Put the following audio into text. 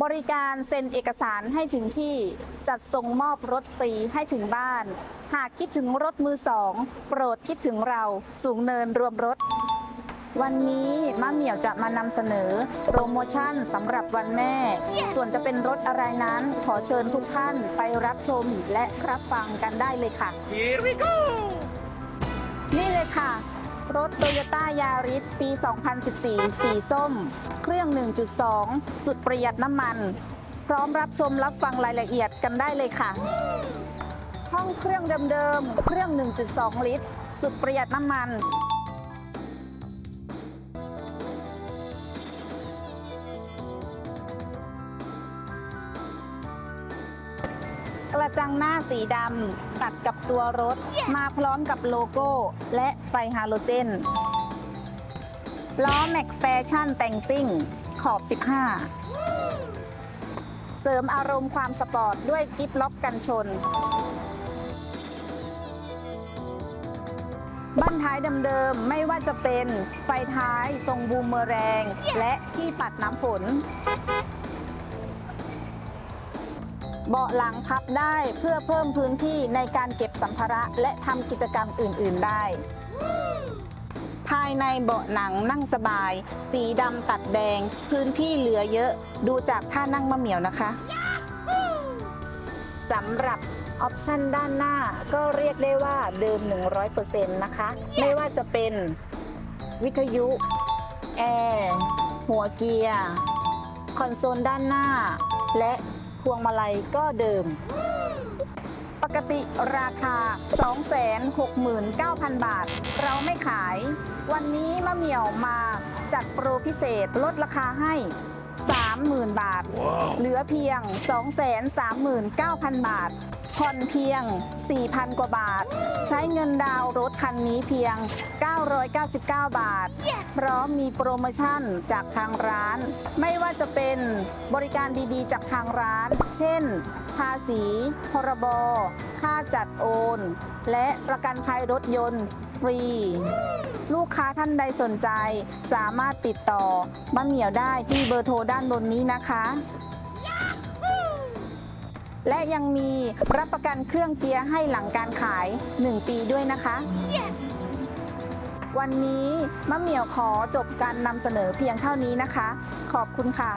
บริการเซ็นเอกสารให้ถึงที่จัดส่งมอบรถฟรีให้ถึงบ้าน หากคิดถึงรถมือสอง โปรดคิดถึงเราสูงเนินรวมรถ วันนี้มะเหมี่ยวจะมานำเสนอ โปรโมชั่นสำหรับวันแม่ ส่วนจะเป็นรถอะไรนั้น ขอเชิญทุกท่านไปรับชมและรับฟังกันได้เลยค่ะ Here we go นี่เลยค่ะ รถโตโยต้ายาริสปี 2014 สีส้ม เครื่อง 1.2 สุดประหยัดน้ำมัน พร้อมรับชมรับฟังรายละเอียดกันได้เลยค่ะ ห้องเครื่องเดิมๆ เครื่อง 1.2 ลิตร สุดประหยัดน้ำมัน กระจังหน้าสีดำตัดกับตัวรถมาพร้อมกับโลโก้ และไฟฮาโลเจน ล้อแม็กแฟชั่นแต่งซิ่ง ขอบ 15 เสริมอารมณ์ความสปอร์ตด้วยกิฟล็อกกันชนบ้านท้ายเดิมๆไม่ว่าจะเป็นไฟท้ายทรงบูมเมอแรงและที่ปัดน้ำฝน เบาะหลังพับได้เพื่อเพิ่มพื้นที่ในการเก็บสัมภาระและทำกิจกรรมอื่น ๆ ได้ ภายในเบาะหนังนั่งสบาย สีดำตัดแดง พื้นที่เหลือเยอะ ดูจากท่านั่งมะเหมียวนะคะสำหรับออปชันด้านหน้าก็เรียกได้ว่าเดิม 100%นะคะไม่ว่าจะเป็นวิทยุ แอร์ หัวเกียร์ คอนโซลด้านหน้า และ พวงมาลัยก็เดิม ปกติราคา 269,000 บาท เราไม่ขาย วันนี้มะเหมี่ยวมาจัดโปรพิเศษลดราคาให้ 30,000 บาท เหลือเพียง 239,000 บาท ผ่อนเพียง 4,000 กว่าบาท ใช้เงินดาวรถคันนี้เพียง 999 บาทพร้อมมีโปรโมชั่นจากทางร้าน ไม่ว่าจะเป็นบริการดีๆ จากทางร้าน เช่น ภาษี พรบ ค่าจัดโอน และประกันภัยรถยนต์ฟรีลูกค้าท่านใดสนใจสามารถติดต่อมะเหมี่ยวได้ที่เบอร์โทรด้านบนนี้นะคะ และยังมีรับประกันเครื่องเกียร์ให้หลังการขาย 1 ปีด้วยนะคะวันนี้มะเหมี่ยวขอจบการนำเสนอเพียงเท่านี้นะคะ ขอบคุณค่ะ